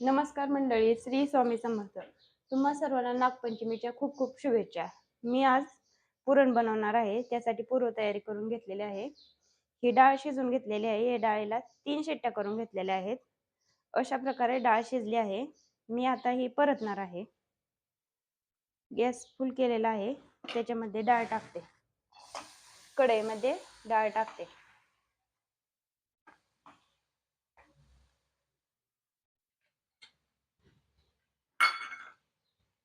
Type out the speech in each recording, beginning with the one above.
नमस्कार मंडळी श्री स्वामी समर्थ. तुम्हा सर्वांना नागपंचमीच्या खूप खूप शुभेच्छा. मी आज पुरण बनवणार आहे त्यासाठी पूर्व तयारी करून घेतलेली आहे. ही डाळ शिजून घेतलेली आहे या डाळीला तीन शेट्ट्या करून घेतलेल्या आहेत. अशा प्रकारे डाळ शिजली आहे. मी आता ही परतणार आहे. गॅस फुल केलेला आहे त्याच्यामध्ये डाळ टाकते. कढईमध्ये डाळ टाकते.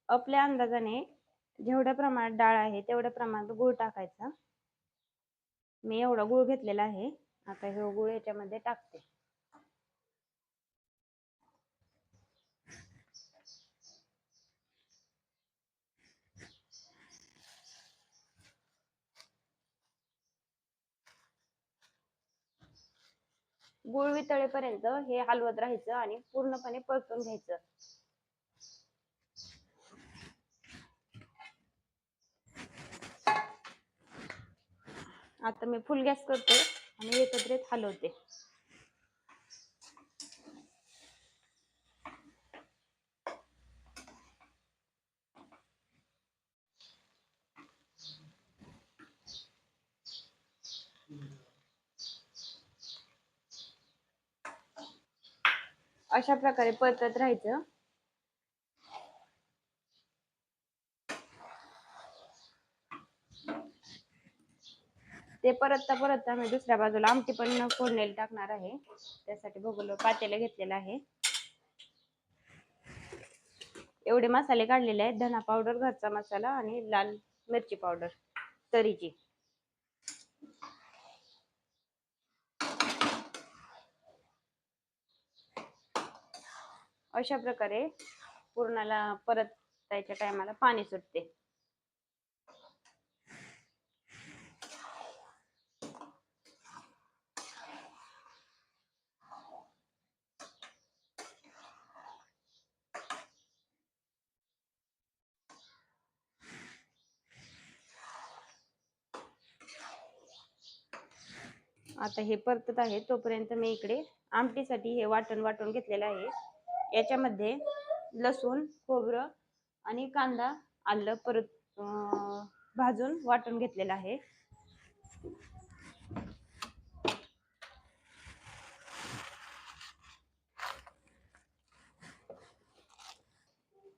आपल्या अंदाजाने जेवढ्या प्रमाणात डाळ आहे तेवढ्या प्रमाणात गूळ टाकायचा. मी एवढा गूळ घेतलेला आहे. आता हे गूळ याच्यामध्ये टाकते. गुळ वितळेपर्यंत हे हलवत राहायचं आणि पूर्णपणे परतून घ्यायचं. आता मी फुल गॅस करते आणि एकत्रित हलवते. अशा प्रकारे परतत राहायचं. ते परतता परतता मी दुसऱ्या बाजूला आमटी पण फोडणीला टाकणार आहे. त्यासाठी बघून पातेलं घेतलेलं आहे. एवढे मसाले काढलेले आहेत. धना पावडर घरचा मसाला आणि लाल मिरची पावडर तरीची. अशा प्रकारे पूर्णाला परत त्याच्या टायमाला पाणी सुटते. आता हे परतत आहे तोपर्यंत मी इकडे आमटीसाठी हे वाटण वाटून घेतलेलं आहे. याच्यामध्ये लसूण खोबरं आणि कांदा आलं परत भाजून वाटून घेतलेलं आहे.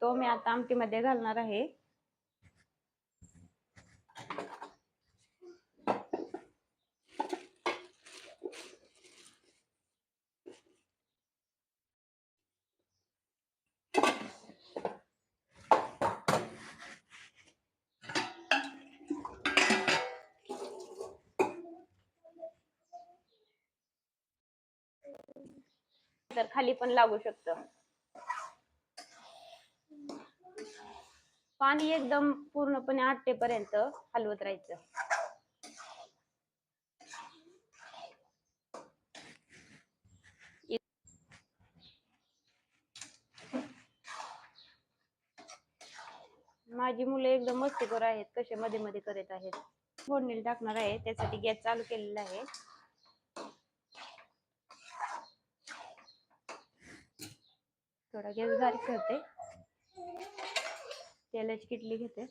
तो मी आता आमटीमध्ये घालणार आहे. तर खाली पण लागू शकतं. पाणी एकदम पूर्णपणे आटतेपर्यंत हलवत राहायचं. माझी मुलं एकदम मस्तीखोर आहेत कसे मध्ये मध्ये करत आहेत. फोडणीला टाकणार आहे त्यासाठी गॅस चालू केलेला आहे. थोडा गॅस बारीक करते. तेलाची किटली घेते.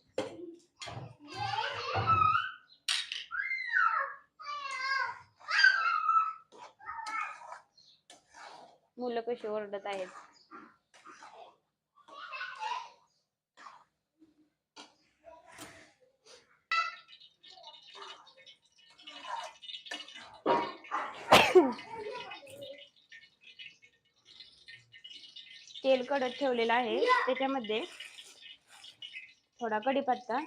मुलं कशी ओरडत आहेत. तेल कडत ठेवलेलं आहे. त्याच्यामध्ये थोडा कढीपत्ता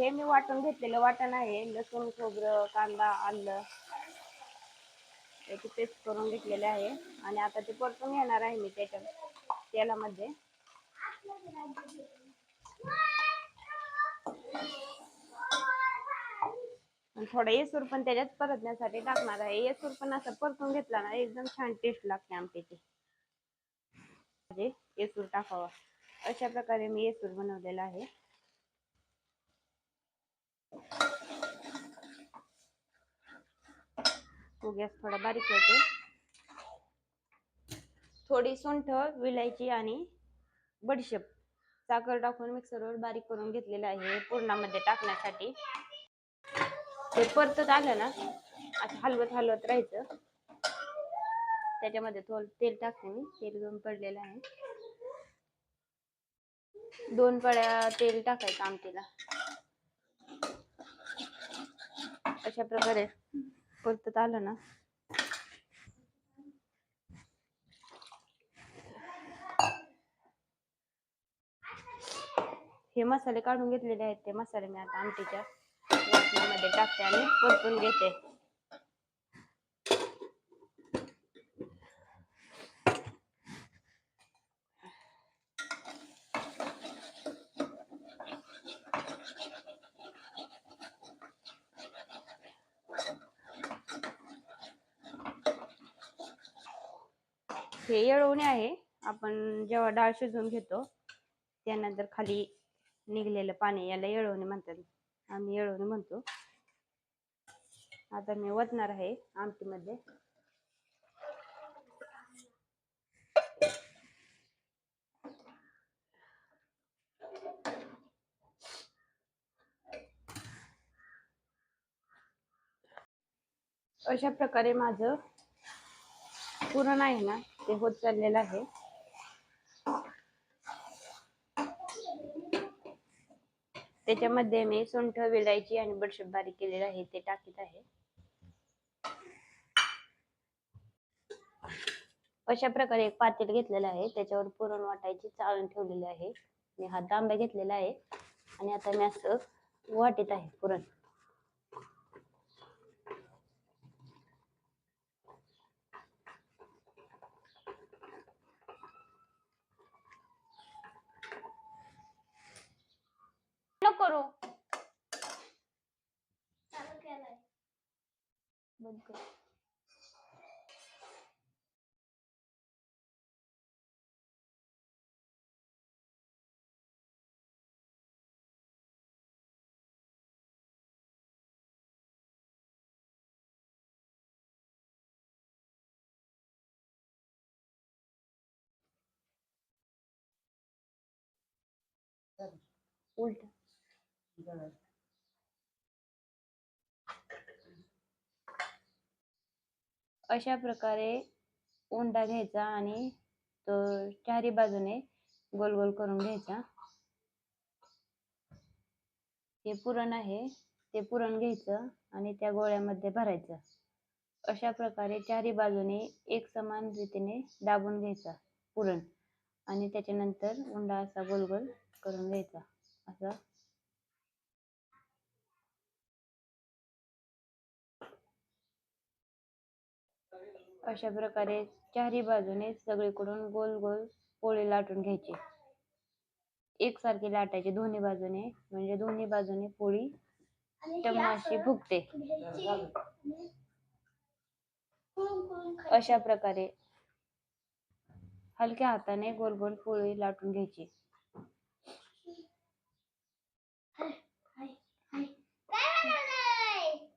हे मी वाटून घेतलेलं वाटण आहे. लसूण खोबरं कांदा आलं याची पेस्ट करून घेतलेले आहे. आणि आता ते परतून घेणार आहे मी त्याच्या तेलामध्ये. थोडं थोडा येसूर पण त्याच्यात परतण्यासाठी टाकणार आहे. येसूर पण असं परतून घेतला ना एकदम छान टेस्ट लागते आमटीची म्हणजे येसूर टाकावा. अशा प्रकारे मी येसूर बनवलेला आहे. तो गॅस थोडा बारीक होते थोडी सुंठ विलायची आणि बडीशेप. साखर टाकून मिक्सरवर बारीक करून घेतलेलं आहे पूर्णामध्ये टाकण्यासाठी. ते परतत आलं ना असं हलवत हलवत राहायचं. त्याच्यामध्ये थोडं तेल टाकते मी तेल दोन पडलेलं आहे. दोन पळ्या तेल टाकायचं आमटीला. अशा प्रकारे परतत आलं ना. हे मसाले काढून घेतलेले आहेत ते मसाले मी आता आमटीच्या वाटण्यामध्ये टाकते आणि परतून घेते. हे येळवणे आहे. आपण जेव्हा डाळ शिजवून घेतो त्यानंतर खाली निघलेलं पाणी याला येळवणे म्हणतात. आम्ही येळवणे म्हणतो. आता मी वतणार आहे आमटीमध्ये. अशा प्रकारे माझं पुरण आहे ना. ते होत चाललेलं आहे. त्याच्यामध्ये मी सुंठ विलायची आणि बडशेप बारीक केलेलं आहे ते टाकीत आहे. अशा प्रकारे एक पातेल घेतलेलं आहे त्याच्यावर पुरण वाटायची चाळून ठेवलेली आहे. मी हा तांबा घेतलेला आहे आणि आता मी असं वाटीत आहे पुरण. नको करू बंद कर. उलट. अशा प्रकारे उंडा घ्यायचा आणि तो चारी बाजूने गोल गोल करून घ्यायचा. हे पुरण आहे ते पुरण घ्यायचं आणि त्या गोळ्यामध्ये भरायचं. अशा प्रकारे चारी बाजूने एक समान रीतीने दाबून घ्यायचा पुरण आणि त्याच्यानंतर उंडा असा गोल गोल करून घ्यायचा. असा अशा प्रकारे चारी बाजूने सगळीकडून गोल गोल पोळी लाटून घ्यायची. एकसारखी लाटायची दोन्ही बाजूने म्हणजे दोन्ही बाजूने पोळी टमाशी फुगते. अशा प्रकारे हलक्या हाताने गोल गोल पोळी लाटून घ्यायची.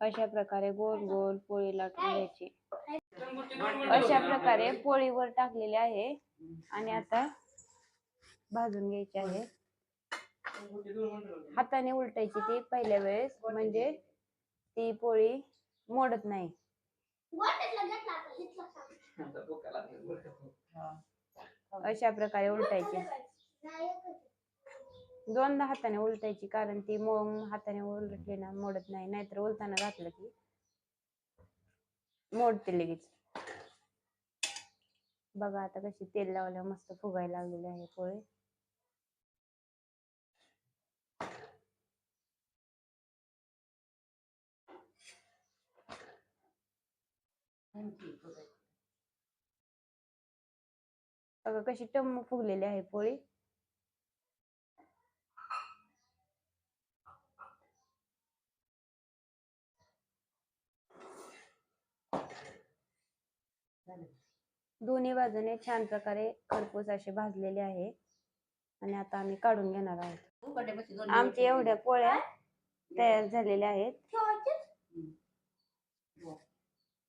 अशा प्रकारे गोल गोल पोळी लाटून घ्यायची. अशा प्रकारे पोळीवर टाकलेली आहे. आणि आता भाजून घ्यायची आहे. हाताने उलटायची ती पहिल्या वेळेस. म्हणजे ती पोळी मोडत नाही. अशा प्रकारे उलटायची. दोनदा हाताने उलटायची कारण ती मग हाताने उलटली ना मोडत नाही. नाहीतर उलताना घातलं की मोडते लगेच. बघा आता कशी तेल लावलं मस्त फुगायला लागलेली आहे पोळी. बघा कशी टम फुगलेली आहे पोळी. झालं दोन्ही बाजूने छान प्रकारे खरपूस असे भाजलेले आहे. आणि आता आम्ही काढून घेणार आहोत. आमच्या एवढ्या पोळ्या तयार झालेल्या आहेत.